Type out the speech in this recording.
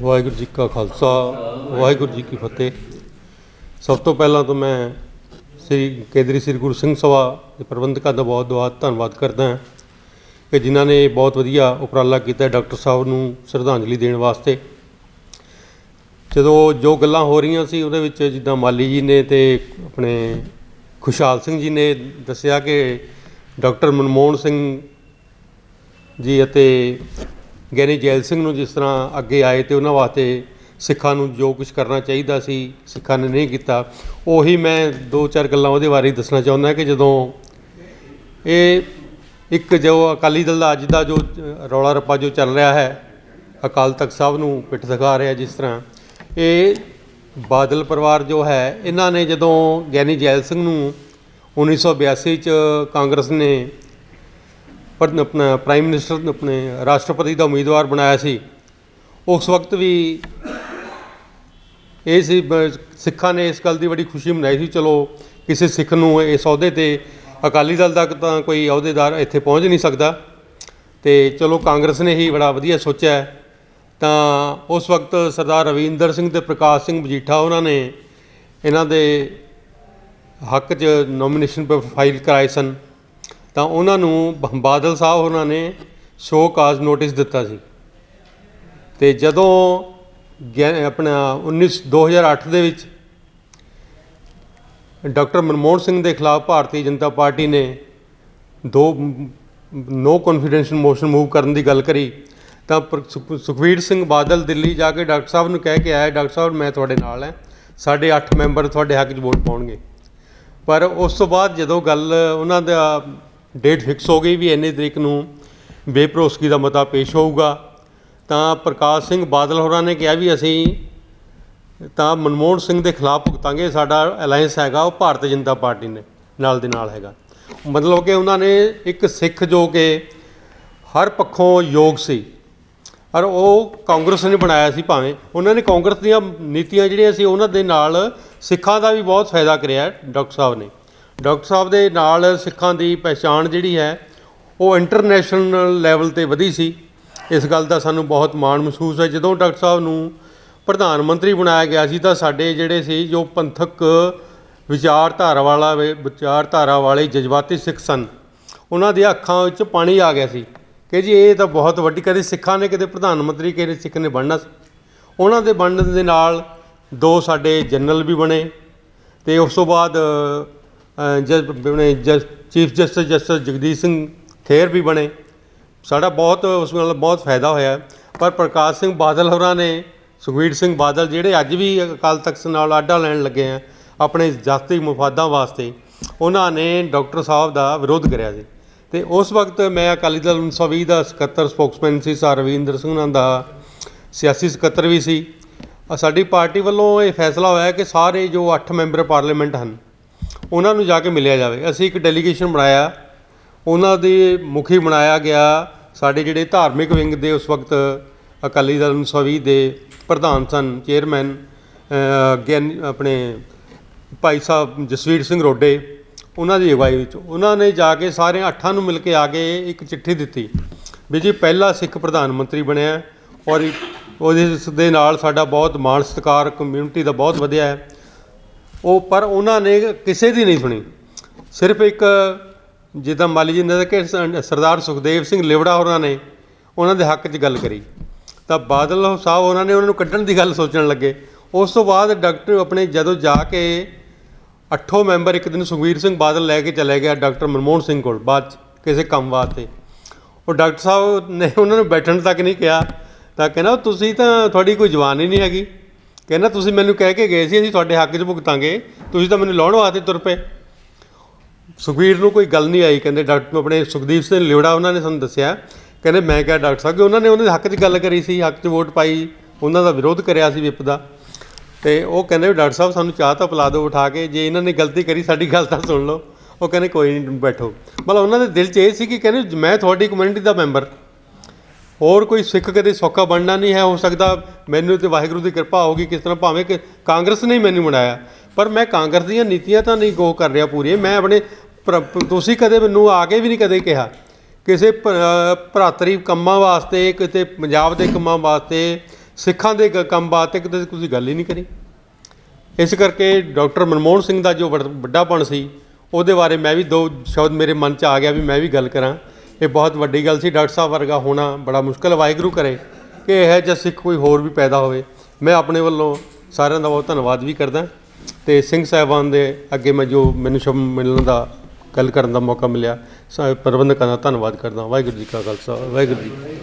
ਵਾਹਿਗੁਰੂ ਜੀ ਕਾ ਖਾਲਸਾ, ਵਾਹਿਗੁਰੂ ਜੀ ਕੀ ਫਤਿਹ। ਸਭ ਤੋਂ ਪਹਿਲਾਂ ਤਾਂ ਮੈਂ ਸ੍ਰੀ ਕੇਦਰੀ ਸ੍ਰੀ ਗੁਰੂ ਸਿੰਘ ਸਭਾ ਦੇ ਪ੍ਰਬੰਧਕਾਂ ਦਾ ਬਹੁਤ ਬਹੁਤ ਧੰਨਵਾਦ ਕਰਦਾ ਹਾਂ ਕਿ ਜਿਨ੍ਹਾਂ ਨੇ ਬਹੁਤ ਵਧੀਆ ਉਪਰਾਲਾ ਕੀਤਾ ਡਾਕਟਰ ਸਾਹਿਬ ਨੂੰ ਸ਼ਰਧਾਂਜਲੀ ਦੇਣ ਵਾਸਤੇ। ਜਦੋਂ ਜੋ ਗੱਲਾਂ ਹੋ ਰਹੀਆਂ ਸੀ ਉਹਦੇ ਵਿੱਚ ਜਿੱਦਾਂ ਮਾਲੀ ਜੀ ਨੇ ਤੇ ਆਪਣੇ ਖੁਸ਼ਹਾਲ ਸਿੰਘ ਜੀ ਨੇ ਦੱਸਿਆ ਕਿ ਡਾਕਟਰ ਮਨਮੋਹਨ ਸਿੰਘ ਜੀ ਅਤੇ ਗਿਆਨੀ ਜੈਲ ਸਿੰਘ ਨੂੰ ਜਿਸ ਤਰ੍ਹਾਂ ਅੱਗੇ ਆਏ ਤੇ ਉਹਨਾਂ ਵਾਸਤੇ ਸਿੱਖਾਂ ਨੂੰ ਜੋ ਕੁਝ ਕਰਨਾ ਚਾਹੀਦਾ ਸੀ, ਸਿੱਖਾਂ ਨੇ ਨਹੀਂ ਕੀਤਾ, ਉਹੀ ਮੈਂ ਦੋ ਚਾਰ ਗੱਲਾਂ ਉਹਦੇ ਬਾਰੇ ਦੱਸਣਾ ਚਾਹੁੰਦਾ ਕਿ ਜਦੋਂ ਇਹ ਇੱਕ ਜੋ ਅਕਾਲੀ ਦਲ ਦਾ ਅੱਜ ਦਾ ਜੋ ਰੌਲਾ ਰੱਪਾ ਜੋ ਚੱਲ ਰਿਹਾ ਹੈ, ਅਕਾਲ ਤਖਤ ਸਾਹਿਬ ਨੂੰ ਪਿੱਠ ਦਿਖਾ ਰਿਹਾ ਜਿਸ ਤਰ੍ਹਾਂ, ਇਹ ਬਾਦਲ ਪਰਿਵਾਰ ਜੋ ਹੈ, ਇਹਨਾਂ ਨੇ ਜਦੋਂ ਗਿਆਨੀ ਜੈਲ ਸਿੰਘ ਨੂੰ 1982 ਚ ਕਾਂਗਰਸ ਨੇ ਪਰ ਆਪਣਾ ਪ੍ਰਾਈਮ ਮਿਨਿਸਟਰ ਆਪਣੇ ਰਾਸ਼ਟਰਪਤੀ ਦਾ ਉਮੀਦਵਾਰ ਬਣਾਇਆ ਸੀ। ਉਸ ਵਕਤ ਵੀ ਇਹ ਸੀ, ਬ- ਸਿੱਖਾਂ ਨੇ ਇਸ ਗੱਲ ਦੀ ਬੜੀ ਖੁਸ਼ੀ ਮਨਾਈ ਸੀ, ਚਲੋ ਕਿਸੇ ਸਿੱਖ ਨੂੰ ਇਸ ਅਹੁਦੇ ਤੇ ਅਕਾਲੀ ਦਲ ਤੱਕ ਤਾਂ ਕੋਈ ਅਹੁਦੇਦਾਰ ਇੱਥੇ ਪਹੁੰਚ ਨਹੀਂ ਸਕਦਾ। ਤੇ ਚਲੋ ਕਾਂਗਰਸ ਨੇ ਹੀ ਬੜਾ ਵਧੀਆ ਸੋਚਿਆ। ਤਾਂ ਉਸ ਵਕਤ ਸਰਦਾਰ ਰਵਿੰਦਰ ਸਿੰਘ ਤੇ ਪ੍ਰਕਾਸ਼ ਸਿੰਘ ਮਜੀਠਾ ਉਹਨਾਂ ਨੇ ਇਹਨਾਂ ਦੇ ਹੱਕ 'ਚ ਨੋਮੀਨੇਸ਼ਨ ਪੇਪਰ ਫਾਈਲ ਕਰਾਏ ਸਨ। ਤਾਂ ਉਹਨਾਂ ਨੂੰ ਬ- ਬਾਦਲ ਸਾਹਿਬ ਉਹਨਾਂ ਨੇ ਸ਼ੋਅ ਕਾਜ਼ ਨੋਟਿਸ ਦਿੱਤਾ ਸੀ। ਤੇ ਜਦੋਂ ਗਿਆ- ਆਪਣਾ 19 2008 ਦੇ ਵਿੱਚ ਡਾਕਟਰ ਮਨਮੋਹਨ ਸਿੰਘ ਦੇ ਖਿਲਾਫ ਭਾਰਤੀ ਜਨਤਾ ਪਾਰਟੀ ਨੇ ਦੋ ਨੋ ਕੌਨਫੀਡੈਂਸ ਮੋਸ਼ਨ ਮੂਵ ਕਰਨ ਦੀ ਗੱਲ ਕਰੀ, ਤਾਂ ਪਰ- ਸੁਖ- ਸੁਖਬੀਰ ਸਿੰਘ ਬਾਦਲ ਦਿੱਲੀ ਜਾ ਕੇ ਡਾਕਟਰ ਸਾਹਿਬ ਨੂੰ ਕਹਿ ਕੇ ਆਇਆ, ਡਾਕਟਰ ਸਾਹਿਬ, ਮੈਂ ਤੁਹਾਡੇ ਨਾਲ ਹਾਂ। ਸਾਡੇ 8 ਮੈਂਬਰ ਤੁਹਾਡੇ ਹੱਕ 'ਚ ਵੋਟ ਪਾਉਣਗੇ। ਪਰ ਉਸ ਤੋਂ ਬਾਅਦ ਜਦੋਂ ਗੱਲ ਉਹਨਾਂ ਦਾ ਡੇਟ ਫਿਕਸ ਹੋ ਗਈ ਵੀ ਇੰਨੇ ਤਰੀਕ ਨੂੰ ਬੇਭਰੋਸਗੀ ਦਾ ਮਤਾ ਪੇਸ਼ ਹੋਊਗਾ। ਤਾਂ ਪ੍ਰਕਾਸ਼ ਸਿੰਘ ਬਾਦਲ ਹੋਰਾਂ ਨੇ ਕਿਹਾ ਵੀ ਅਸੀਂ ਤਾਂ ਮਨਮੋਹਨ ਸਿੰਘ ਦੇ ਖਿਲਾਫ ਭੁਗਤਾਂਗੇ, ਸਾਡਾ ਅਲਾਈਅੰਸ ਹੈਗਾ, ਉਹ ਭਾਰਤੀ ਜਨਤਾ ਪਾਰਟੀ ਨੇ, ਨਾਲ ਦੇ ਨਾਲ ਹੈਗਾ। ਮਤਲਬ ਕਿ ਉਹਨਾਂ ਨੇ ਇੱਕ ਸਿੱਖ ਜੋ ਕਿ ਹਰ ਪੱਖੋਂ ਯੋਗ ਸੀ, ਔਰ ਉਹ ਕਾਂਗਰਸ ਨੇ ਬਣਾਇਆ ਸੀ ਭਾਵੇਂ, ਉਹਨਾਂ ਨੇ ਕਾਂਗਰਸ ਦੀਆਂ ਨੀਤੀਆਂ ਜਿਹੜੀਆਂ ਸੀ, ਉਹਨਾਂ ਦੇ ਨਾਲ ਸਿੱਖਾਂ ਦਾ ਵੀ ਬਹੁਤ ਫਾਇਦਾ ਕਰਿਆ, ਡਾਕਟਰ ਸਾਹਿਬ ਨੇ। ਡਾਕਟਰ ਸਾਹਿਬ ਦੇ ਨਾਲ ਸਿੱਖਾਂ ਦੀ ਪਛਾਣ ਜਿਹੜੀ ਹੈ, ਉਹ ਇੰਟਰਨੈਸ਼ਨਲ ਲੈਵਲ ਤੇ ਵਧੀ ਸੀ। ਇਸ ਗੱਲ ਦਾ ਸਾਨੂੰ ਬਹੁਤ ਮਾਣ ਮਹਿਸੂਸ ਹੈ। ਜਦੋਂ ਡਾਕਟਰ ਸਾਹਿਬ ਨੂੰ ਪ੍ਰਧਾਨ ਮੰਤਰੀ ਬਣਾਇਆ ਗਿਆ ਸੀ, ਤਾਂ ਸਾਡੇ ਜਿਹੜੇ ਸੀ, ਜੋ ਪੰਥਕ ਵਿਚਾਰਧਾਰਾ ਵਾਲਾ ਵੇ- ਵਿਚਾਰਧਾਰਾ ਵਾਲੇ ਜਜ਼ਬਾਤੀ ਸਿੱਖ ਸਨ, ਉਹਨਾਂ ਦੀਆਂ ਅੱਖਾਂ ਵਿੱਚ ਪਾਣੀ ਆ ਗਿਆ ਸੀ ਕਿ ਜੀ ਇਹ ਤਾਂ ਬਹੁਤ ਵੱਡੀ, ਕਦੇ ਸਿੱਖਾਂ ਨੇ ਕਿਤੇ ਪ੍ਰਧਾਨ ਮੰਤਰੀ ਕਿਹੜੇ ਸਿੱਖ ਨੇ ਬਣਨਾ ਸੀ। ਉਹਨਾਂ ਦੇ ਬਣਨ ਦੇ ਨਾਲ ਦੋ ਸਾਡੇ ਜਨਰਲ ਵੀ ਬਣੇ ਤੇ ਉਸ ਤੋਂ ਬਾਅਦ ਅ, ਜਦ ਬਣੇ chief justice justice Jagdish Singh Kher ਵੀ ਬਣੇ। ਸਾਡਾ ਬਹੁਤ ਉਸ ਨਾਲ ਬਹੁਤ ਫਾਇਦਾ ਹੋਇਆ। ਪਰ ਪ੍ਰਕਾਸ਼ ਸਿੰਘ ਬਾਦਲ ਹੋਰਾਂ ਨੇ ਸੁਖਬੀਰ ਸਿੰਘ ਬਾਦਲ ਜਿਹੜੇ ਅੱਜ ਵੀ ਅਕਾਲ ਤਖਤ ਨਾਲ ਆਡਾ ਲੈਣ ਲੱਗੇ ਆ ਆਪਣੇ ਜਾਤੀ ਮੁਫਾਦਾਂ ਵਾਸਤੇ ਉਹਨਾਂ ਨੇ ਡਾਕਟਰ ਸਾਹਿਬ ਦਾ ਵਿਰੋਧ ਕਰਿਆ ਸੀ। ਤੇ ਉਸ ਵਕਤ ਮੈਂ ਅਕਾਲੀ ਦਲ 1920 ਦਾ ਸਕੱਤਰ ਸਪੋਕਸਮੈਨ ਸੀ ਸਰ ਰਵਿੰਦਰ ਸਿੰਘ ਉਹਨਾਂ ਦਾ ਸਿਆਸੀ ਸਕੱਤਰ ਵੀ ਸੀ। ਸਾਡੀ ਪਾਰਟੀ ਵੱਲੋਂ ਇਹ ਫੈਸਲਾ ਹੋਇਆ ਕਿ ਸਾਰੇ ਜੋ 8 ਮੈਂਬਰ ਪਾਰਲੀਮੈਂਟ ਹਨ ਉਹਨਾਂ ਨੂੰ ਜਾ ਕੇ ਮਿਲਿਆ ਜਾਵੇ। ਅਸੀਂ ਇੱਕ ਡੈਲੀਗੇਸ਼ਨ ਬਣਾਇਆ। ਉਹਨਾਂ ਦੇ ਮੁਖੀ ਬਣਾਇਆ ਗਿਆ। ਸਾਡੇ ਜਿਹੜੇ ਧਾਰਮਿਕ ਵਿੰਗ ਦੇ ਉਸ ਵਕਤ ਅਕਾਲੀ ਦਲ ਸਵੀ ਦੇ ਪ੍ਰਧਾਨ ਸਨ ਚੇਅਰਮੈਨ ਅ, ਗਿਆਨੀ ਆਪਣੇ ਭਾਈ ਸਾਹਿਬ ਜਸਵੀਰ ਸਿੰਘ ਰੋਡੇ ਉਹਨਾਂ ਦੀ ਅਗਵਾਈ ਵਿੱਚ। ਉਹਨਾਂ ਨੇ ਜਾ ਕੇ ਸਾਰੇ ਅੱਠਾਂ ਨੂੰ ਮਿਲ ਕੇ ਆ ਕੇ ਇੱਕ ਚਿੱਠੀ ਦਿੱਤੀ ਵੀ ਜੀ ਪਹਿਲਾ ਸਿੱਖ ਪ੍ਰਧਾਨ ਮੰਤਰੀ ਬਣਿਆ ਔਰ ਉਹਦੇ ਦੇ ਨਾਲ ਸਾਡਾ ਬਹੁਤ ਮਾਣ ਸਤਿਕਾਰ ਕਮਿਊਨਿਟੀ ਦਾ ਬਹੁਤ ਵਧਿਆ ਹੈ। ਉਹ ਪਰ ਉਹਨਾਂ ਨੇ ਕਿਸੇ ਦੀ ਨਹੀਂ ਸੁਣੀ। ਸਿਰਫ ਇੱਕ ਜਿੱਦਾਂ ਮਾਲੀ ਜੀ ਨੇ ਕਿ ਸਰਦਾਰ ਸੁਖਦੇਵ ਸਿੰਘ ਲਿਵੜਾ ਹੋਰਾਂ ਨੇ ਉਹਨਾਂ ਦੇ ਹੱਕ 'ਚ ਗੱਲ ਕਰੀ। ਤਾਂ ਬਾਦਲ ਸਾਹਿਬ ਉਹਨਾਂ ਨੇ ਉਹਨਾਂ ਨੂੰ ਕੱਢਣ ਦੀ ਗੱਲ ਸੋਚਣ ਲੱਗੇ। ਉਸ ਤੋਂ ਬਾਅਦ ਡਾਕਟਰ ਆਪਣੇ ਜਦੋਂ ਜਾ ਕੇ ਅੱਠੋਂ ਮੈਂਬਰ ਇੱਕ ਦਿਨ ਸੁਖਬੀਰ ਸਿੰਘ ਬਾਦਲ ਲੈ ਕੇ ਚਲੇ ਗਿਆ ਡਾਕਟਰ ਮਨਮੋਹਨ ਸਿੰਘ ਕੋਲ ਬਾਅਦ 'ਚ ਕਿਸੇ ਕੰਮ ਵਾਸਤੇ। ਉਹ ਡਾਕਟਰ ਸਾਹਿਬ ਨੇ ਉਹਨਾਂ ਨੂੰ ਬੈਠਣ ਤੱਕ ਨਹੀਂ ਕਿਹਾ। ਤਾਂ ਕਹਿੰਦਾ, ਤੁਸੀਂ ਤਾਂ ਤੁਹਾਡੀ ਕੋਈ ਜਵਾਨ ਹੀ ਨਹੀਂ ਹੈਗੀ। ਕਹਿੰਦਾ, ਤੁਸੀਂ ਮੈਨੂੰ ਕਹਿ ਕੇ ਗਏ ਸੀ, ਅਸੀਂ ਤੁਹਾਡੇ ਹੱਕ 'ਚ ਭੁਗਤਾਂਗੇ। ਤੁਸੀਂ ਤਾਂ ਮੈਨੂੰ ਲਾਉਣ ਵਾਸਤੇ ਤੁਰ ਪਏ। ਸੁਖਬੀਰ ਨੂੰ ਕੋਈ ਗੱਲ ਨਹੀਂ ਆਈ। ਕਹਿੰਦੇ, ਡਾਕਟਰ ਆਪਣੇ ਸੁਖਦੀਪ ਸਿੰਘ ਲਿਵੜਾ, ਉਹਨਾਂ ਨੇ ਸਾਨੂੰ ਦੱਸਿਆ। ਕਹਿੰਦੇ, ਮੈਂ ਕਿਹਾ, ਡਾਕਟਰ ਸਾਹਿਬ ਕਿ ਉਹਨਾਂ ਨੇ ਉਹਨਾਂ ਦੇ ਹੱਕ 'ਚ ਗੱਲ ਕਰੀ ਸੀ? ਹੱਕ 'ਚ ਵੋਟ ਪਾਈ, ਉਹਨਾਂ ਦਾ ਵਿਰੋਧ ਕਰਿਆ ਸੀ ਵਿਪ ਦਾ। ਤੇ ਉਹ ਕਹਿੰਦੇ ਵੀ ਡਾਕਟਰ ਸਾਹਿਬ, ਸਾਨੂੰ ਚਾਹ ਤਾਂ ਪਿਲਾ ਦਿਓ ਉਠਾ ਕੇ। ਜੇ ਇਹਨਾਂ ਨੇ ਗਲਤੀ ਕਰੀ, ਸਾਡੀ ਗੱਲ ਤਾਂ ਸੁਣ ਲਓ। ਉਹ ਕਹਿੰਦੇ, ਕੋਈ ਨਹੀਂ, ਬੈਠੋ। ਮਤਲਬ ਉਹਨਾਂ ਦੇ ਦਿਲ 'ਚ ਇਹ ਸੀ ਕਿ ਕਹਿੰਦੇ, ਮੈਂ ਤੁਹਾਡੀ ਕਮਿਊਨਿਟੀ ਦਾ ਮੈਂਬਰ। ਹੋਰ ਕੋਈ ਸਿੱਖ ਕਦੇ ਸੌਖਾ ਬਣਨਾ ਨਹੀਂ ਹੈ, ਹੋ ਸਕਦਾ ਮੈਨੂੰ ਤੇ ਵਾਹਿਗੁਰੂ ਦੀ ਕਿਰਪਾ ਹੋਗੀ ਕਿਸ ਤਰ੍ਹਾਂ ਭਾਵੇਂ ਕਿ ਕਾਂਗਰਸ ਨੇ ਮੈਨੂੰ ਬਣਾਇਆ। ਪਰ ਮੈਂ ਕਾਂਗਰਸ ਦੀਆਂ ਨੀਤੀਆਂ ਤਾਂ ਨਹੀਂ ਗੋ ਕਰ ਰਿਹਾ ਪੂਰੀ ਮੈਂ ਆਪਣੇ ਭਰਾ- ਤੁਸੀਂ ਕਦੇ ਮੈਨੂੰ ਆ ਕੇ ਵੀ ਨਹੀਂ ਕਦੇ ਕਿਹਾ। ਕਿਸੇ ਭਰਾਤਰੀ ਕੰਮਾਂ ਵਾਸਤੇ, ਕਿਤੇ ਪੰਜਾਬ ਦੇ ਕੰਮਾਂ ਵਾਸਤੇ, ਸਿੱਖਾਂ ਦੇ ਕ- ਕੰਮ ਵਾਸਤੇ ਕਿਤੇ ਤੁਸੀਂ ਗੱਲ ਹੀ ਨਹੀਂ ਕਰੀ। ਇਸ ਕਰਕੇ ਡਾਕਟਰ ਮਨਮੋਹਨ ਸਿੰਘ ਦਾ ਜੋ ਵੱਡ- ਵੱਡਾਪਣ ਸੀ, ਉਹਦੇ ਬਾਰੇ ਮੈਂ ਵੀ ਦੋ ਸ਼ਬਦ ਮੇਰੇ ਮਨ 'ਚ ਆ ਗਿਆ ਵੀ ਮੈਂ ਵੀ ਗੱਲ ਕਰਾਂ। ਇਹ ਬਹੁਤ ਵੱਡੀ ਗੱਲ ਸੀ, ਡਾਕਟਰ ਸਾਹਿਬ ਵਰਗਾ ਹੋਣਾ ਬੜਾ ਮੁਸ਼ਕਲ, ਵਾਹਿਗੁਰੂ ਕਰੇ ਕਿ ਇਹ ਜਿਹਾ ਸਿੱਖ ਕੋਈ ਹੋਰ ਵੀ ਪੈਦਾ ਹੋਵੇ। ਮੈਂ ਆਪਣੇ ਵੱਲੋਂ ਸਾਰਿਆਂ ਦਾ ਬਹੁਤ ਧੰਨਵਾਦ ਵੀ ਕਰਦਾ ਤੇ ਸਿੰਘ ਸਾਹਿਬਾਨ ਦੇ ਅੱਗੇ ਮੈਂ ਜੋ ਮੈਨੂੰ ਸ਼ਬ ਮਿਲਣ ਦਾ ਗੱਲ ਕਰਨ ਦਾ ਮੌਕਾ ਮਿਲਿਆ, ਸਾ- ਪ੍ਰਬੰਧਕਾਂ ਦਾ ਧੰਨਵਾਦ ਕਰਦਾ। ਵਾਹਿਗੁਰੂ ਜੀ ਕਾ ਖਾਲਸਾ, ਵਾਹਿਗੁਰੂ ਜੀ